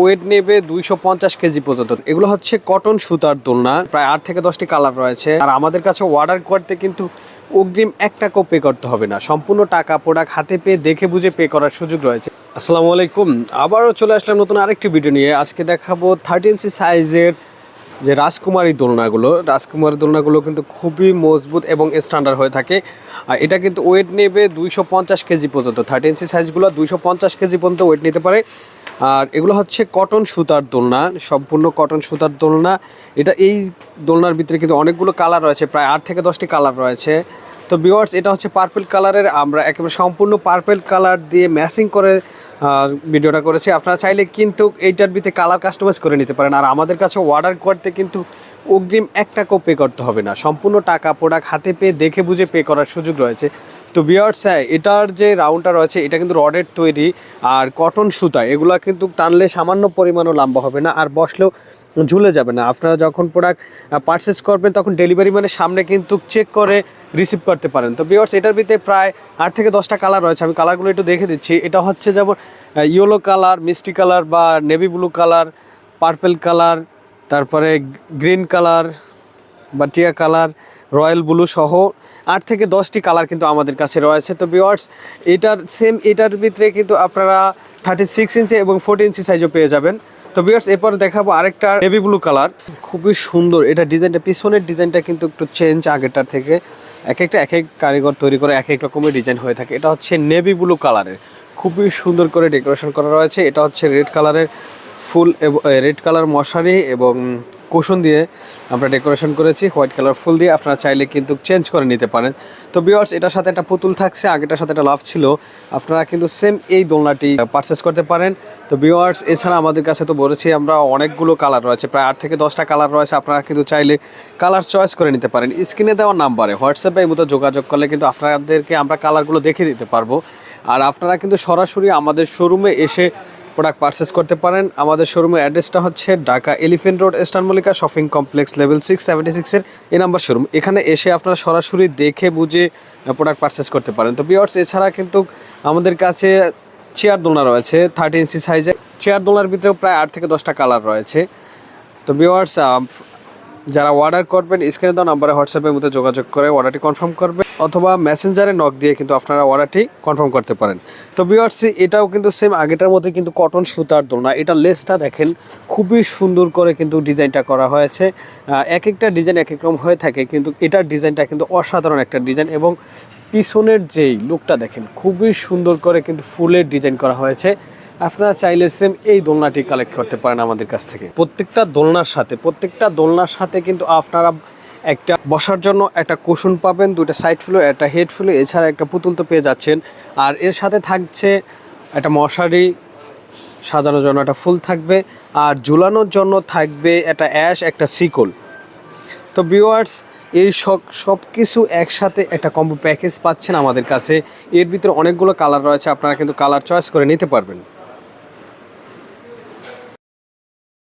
Wait নেবে দুইশো পঞ্চাশ কেজি পর্যন্ত। এগুলো হচ্ছে কটন সুতার দোলনা। প্রায় আট থেকে দশটি কালার রয়েছে। আর আমাদের কাছে অর্ডার করতে কিন্তু অগ্রিম এক টাকাও পে করতে হবে না। সম্পূর্ণ টাকা প্রোডাক্ট হাতে পেয়ে দেখে বুঝে পে করার সুযোগ রয়েছে। আসসালামু আলাইকুম। আবারও চলে আসলাম নতুন আরেকটি ভিডিও নিয়ে। আজকে দেখাবো থার্টি ইঞ্চি সাইজের যে রাজকুমারী দোলনাগুলো রাজকুমারী দোলনাগুলো কিন্তু খুবই মজবুত এবং স্ট্যান্ডার্ড হয়ে থাকে। আর এটা কিন্তু ওয়েট নেবে দুইশো পঞ্চাশ কেজি পর্যন্ত। থার্টি ইঞ্চি সাইজগুলো দুইশো পঞ্চাশ কেজি পর্যন্ত ওয়েট নিতে পারে। আর এগুলো হচ্ছে কটন সুতার দোলনা, সম্পূর্ণ কটন সুতার দোলনা। এটা এই দোলনার ভিতরে কিন্তু অনেকগুলো কালার রয়েছে, প্রায় আট থেকে দশটি কালার রয়েছে। তো বিওয়ার্স এটা হচ্ছে পার্পেল কালারের, আমরা একেবারে সম্পূর্ণ পার্পেল কালার দিয়ে ম্যাচিং করে ভিডিওটা করেছি। আপনারা চাইলে কিন্তু এইটার ভিতরে কালার কাস্টমাইজ করে নিতে পারেন। আর আমাদের কাছে অর্ডার করতে কিন্তু অগ্রিম এক টাকাও পে করতে হবে না। সম্পূর্ণ টাকা প্রোডাক্ট হাতে পেয়ে দেখে বুঝে পে করার সুযোগ রয়েছে। তো বিয়ার্স এটার যে রাউন্ডটা রয়েছে, এটা কিন্তু রডের তৈরি আর কটন সুতা, এগুলা কিন্তু টানলে সামান্য পরিমাণও লম্বা হবে না, আর বসলেও ঝুলে যাবে না। আপনারা যখন প্রোডাক্ট পারচেস করবেন, তখন ডেলিভারি মানে সামনে কিন্তু চেক করে রিসিভ করতে পারেন। তো বিয়ার্স, এটার ভিতরে প্রায় আট থেকে দশটা কালার রয়েছে, আমি কালারগুলো একটু দেখে দিচ্ছি। এটা হচ্ছে যেমন ইয়েলো কালার মিষ্টি কালার বা navy blue colour purple colour তারপরে গ্রিন কালার বা টিয়া কালার রয়্যাল ব্লু সহ আট থেকে দশটি কালার কিন্তু আমাদের কাছে রয়েছে। তো বিওয়ার্স এটার সেম এটার ভিতরে কিন্তু আপনারা থার্টি সিক্স ইঞ্চি এবং ফোর্টি ইঞ্চি সাইজও পেয়ে যাবেন। তো বিয়ার্স এরপর দেখাবো আরেকটা নেভি ব্লু কালার খুবই সুন্দর, এটা ডিজাইনটা, পিছনের ডিজাইনটা কিন্তু একটু চেঞ্জ আগেরটার থেকে। এক একটা এক এক কারিগর তৈরি করে এক এক রকমের ডিজাইন হয়ে থাকে। এটা হচ্ছে নেভি ব্লু কালারের খুবই সুন্দর করে ডেকোরেশন করা রয়েছে। এটা হচ্ছে রেড কালারের ফুল রেড কালার মশারি এবং কুশন দিয়ে আমরা ডেকোরেশন করেছি, হোয়াইট কালার ফুল দিয়ে। আপনারা চাইলে কিন্তু চেঞ্জ করে নিতে পারেন। তো বিয়ার্স এটার সাথে একটা পুতুল থাকছে আগেটার সাথে একটা লাভ ছিল। আপনারা কিন্তু সেম এই দোলনাটি পারচেস করতে পারেন। তো বিয়ার্স এছাড়া আমাদের কাছে তো বলেছি, আমরা অনেকগুলো কালার রয়েছে, প্রায় আট থেকে দশটা কালার রয়েছে। আপনারা কিন্তু চাইলে কালার চয়েস করে নিতে পারেন। স্ক্রিনে দেওয়া নাম্বারে হোয়াটসঅ্যাপে এই মতো যোগাযোগ করলে কিন্তু আপনাদেরকে আমরা কালারগুলো দেখে দিতে পারব। আর আপনারা কিন্তু সরাসরি আমাদের শোরুমে এসে প্রোডাক্ট পারচেস করতে পারেন। আমাদের শোরুমের অ্যাড্রেসটা হচ্ছে ঢাকা এলিফেন্ট রোড স্টান Mallika shopping complex level six seventy সিক্সের এ নাম্বার শোরুম এখানে এসে আপনারা সরাসরি দেখে বুঝে প্রোডাক্ট পারচেস করতে পারেন। তো বিয়ার্স এছাড়া কিন্তু আমাদের কাছে চেয়ার দোলনা রয়েছে থার্টি ইঞ্চি সাইজে চেয়ার দোলনার ভিতরেও প্রায় আট থেকে দশটা কালার রয়েছে। তো বিওয়ার্স যারা অর্ডার করবেন স্ক্রিনে দেওয়া নাম্বারে হোয়াটসঅ্যাপের মধ্যে যোগাযোগ করে অর্ডারটি কনফার্ম করবে, অথবা মেসেঞ্জারে নক দিয়ে কিন্তু আপনারা অর্ডারটি কনফার্ম করতে পারেন। তো বিওয়ার্স এটাও কিন্তু সেম আগেটার মধ্যে কিন্তু কটন সুতার দোলনা, এটা লেসটা দেখেন, খুবই সুন্দর করে কিন্তু ডিজাইনটা করা হয়েছে। এক একটা ডিজাইন এক এক রকম হয়ে থাকে, কিন্তু এটার ডিজাইনটা কিন্তু অসাধারণ একটা ডিজাইন এবং পিছনের যেই লুকটা দেখেন, খুবই সুন্দর করে কিন্তু ফুলের ডিজাইন করা হয়েছে। আপনারা চাইলে সেম এই দোলনাটি কালেক্ট করতে পারেন আমাদের কাছ থেকে। প্রত্যেকটা দোলনার সাথে, প্রত্যেকটা দোলনার সাথে কিন্তু আপনারা একটা বসার জন্য একটা কুশন পাবেন, দুইটা সাইড ফ্লো একটা হেড ফ্লো এছাড়া একটা পুতুল তো পেয়ে যাচ্ছেন। আর এর সাথে থাকছে একটা মশারি, সাজানোর জন্য একটা ফুল থাকবে, আর ঝুলানোর জন্য থাকবে একটা অ্যাশ একটা সিকল তো ভিউয়ার্স এই সব সব কিছু একসাথে একটা কম্বো প্যাকেজ পাচ্ছেন আমাদের কাছে। এর ভিতরে অনেকগুলো কালার রয়েছে, আপনারা কিন্তু কালার চয়েস করে নিতে পারবেন।